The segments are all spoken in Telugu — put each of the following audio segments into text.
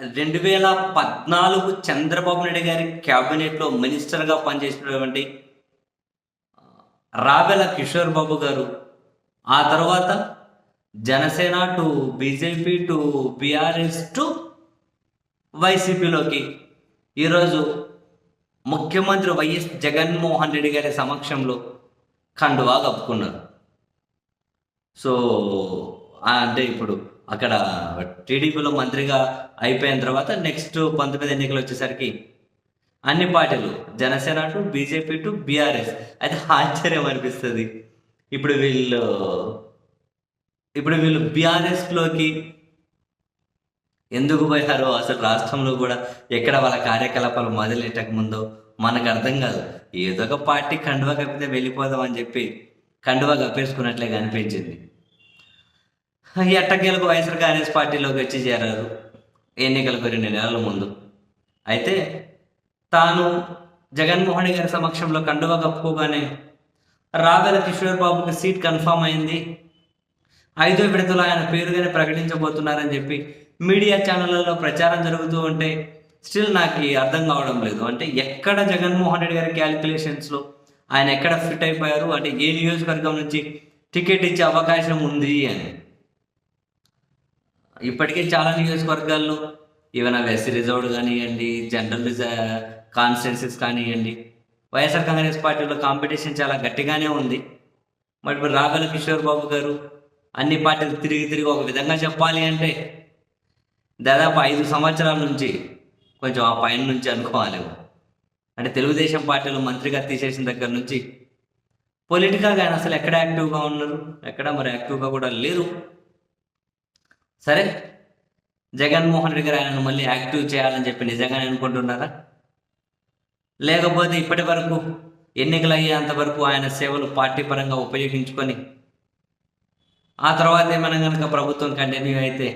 రెండు వేల పద్నాలుగు చంద్రబాబు నాయుడు గారి క్యాబినెట్లో మినిస్టర్గా పనిచేసినటువంటి రావెల కిషోర్ బాబు గారు. ఆ తర్వాత Janasena to BJP to BRS to వైసీపీలోకి. ఈరోజు ముఖ్యమంత్రి వైఎస్ జగన్మోహన్ రెడ్డి గారి సమక్షంలో కండువా కప్పుకున్నారు. సో అంటే ఇప్పుడు అక్కడ టీడీపీలో మంత్రిగా అయిపోయిన తర్వాత నెక్స్ట్ పంతొమ్మిది ఎన్నికలు వచ్చేసరికి అన్ని పార్టీలు Janasena to BJP to BRS. అయితే ఆశ్చర్యం అనిపిస్తుంది. ఇప్పుడు వీళ్ళు ఇప్పుడు వీళ్ళు బీఆర్ఎస్లోకి ఎందుకు పోయారో అసలు రాష్ట్రంలో కూడా ఎక్కడ వాళ్ళ కార్యకలాపాలు మొదలెట్టక ముందో మనకు అర్థం కాదు. ఏదో ఒక పార్టీ కండువా కప్పితే వెళ్ళిపోదాం అని చెప్పి కండువా కప్పేసుకున్నట్లే కనిపించింది. ఎట్టకేలకు వైఎస్ఆర్ కాంగ్రెస్ పార్టీలోకి వచ్చి చేరారు ఎన్నికలకు రెండు నెలల ముందు. అయితే తాను జగన్మోహన్ గారి సమక్షంలో కండువా కప్పుకోగానే రావెల కిషోర్ బాబుకి సీట్ కన్ఫామ్ అయింది. ఐదో విడతలో ఆయన పేరుగానే ప్రకటించబోతున్నారని చెప్పి మీడియా ఛానళ్ళలో ప్రచారం జరుగుతూ ఉంటే స్టిల్ నాకు అర్థం కావడం లేదు. అంటే ఎక్కడ జగన్మోహన్ రెడ్డి గారి క్యాలిక్యులేషన్స్లో ఆయన ఎక్కడ ఫిట్ అయిపోయారు? అంటే ఏ నియోజకవర్గం నుంచి టికెట్ ఇచ్చే అవకాశం ఉంది అని. ఇప్పటికే చాలా నియోజకవర్గాల్లో ఈవెన్ వెస్ట్ రిజర్వ్డ్ కానివ్వండి జనరల్ కాన్స్టిట్యున్సీస్ కానివ్వండి వైఎస్ఆర్ కాంగ్రెస్ పార్టీలో కాంపిటీషన్ చాలా గట్టిగానే ఉంది. మరి ఇప్పుడు రాఘల కిషోర్ బాబు గారు అన్ని పార్టీలు తిరిగి తిరిగి ఒక విధంగా చెప్పాలి అంటే దాదాపు ఐదు సంవత్సరాల నుంచి కొంచెం ఆ పైన నుంచి అనుకోవాలి. అంటే తెలుగుదేశం పార్టీలో మంత్రిగా తీసేసిన దగ్గర నుంచి పొలిటికల్గా ఆయన అసలు ఎక్కడ యాక్టివ్గా ఉన్నారు? ఎక్కడ మరి యాక్టివ్గా కూడా లేరు. సరే. జగన్మోహన్ రెడ్డి గారు ఆయనను మళ్ళీ యాక్టివ్ చేయాలని చెప్పి నిజంగా అనుకుంటున్నారా? లేకపోతే ఇప్పటి వరకు ఎన్నికలు అయ్యేంత వరకు ఆయన సేవలు పార్టీ పరంగా ఉపయోగించుకొని ఆ తర్వాత ఏమైనా కనుక ప్రభుత్వం కంటిన్యూ అయితే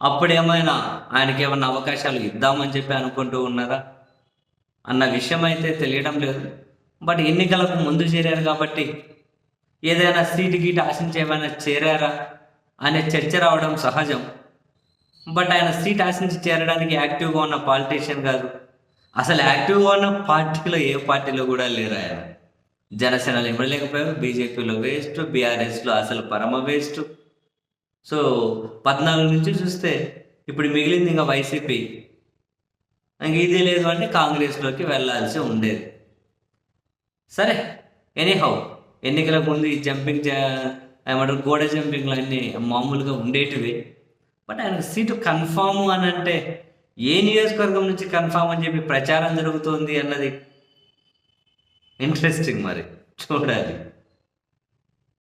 అప్పుడేమైనా ఆయనకి ఏమైనా అవకాశాలు ఇద్దామని చెప్పి అనుకుంటూ ఉన్నారా? అన్న విషయం అయితే తెలియడం లేదు. బట్ ఎన్నికలకు ముందు చేరారు కాబట్టి ఏదైనా సీటు గీటు ఆశించి ఏమైనా చేరారా? అనే చర్చ రావడం సహజం. బట్ ఆయన సీట్ ఆశించి చేరడానికి యాక్టివ్గా ఉన్న పాలిటీషియన్ కాదు. అసలు యాక్టివ్గా ఉన్న పార్టీలో ఏ పార్టీలో కూడా లేరు ఆయన. జనసేనలో ఇవ్వలేకపోయారు బీజేపీలో వేస్ట్ బీఆర్ఎస్లో అసలు పరమ వేస్ట్. సో పద్నాలుగు నుంచి చూస్తే ఇప్పుడు మిగిలింది ఇంకా వైసీపీ. ఇంక ఇది లేదు అంటే కాంగ్రెస్లోకి వెళ్ళాల్సి ఉండేది. సరే ఎనీహౌ ఎన్నికలకు ముందు ఈ జంపింగ్ ఏమంటారు గోడ జంపింగ్లు అన్నీ మామూలుగా ఉండేటివి. బట్ ఆయనకు సీటు కన్ఫామ్ అని అంటే ఏ నియోజకవర్గం నుంచి కన్ఫామ్ అని చెప్పి ప్రచారం జరుగుతోంది అన్నది ఇంట్రెస్టింగ్ మరి. చూడాలి.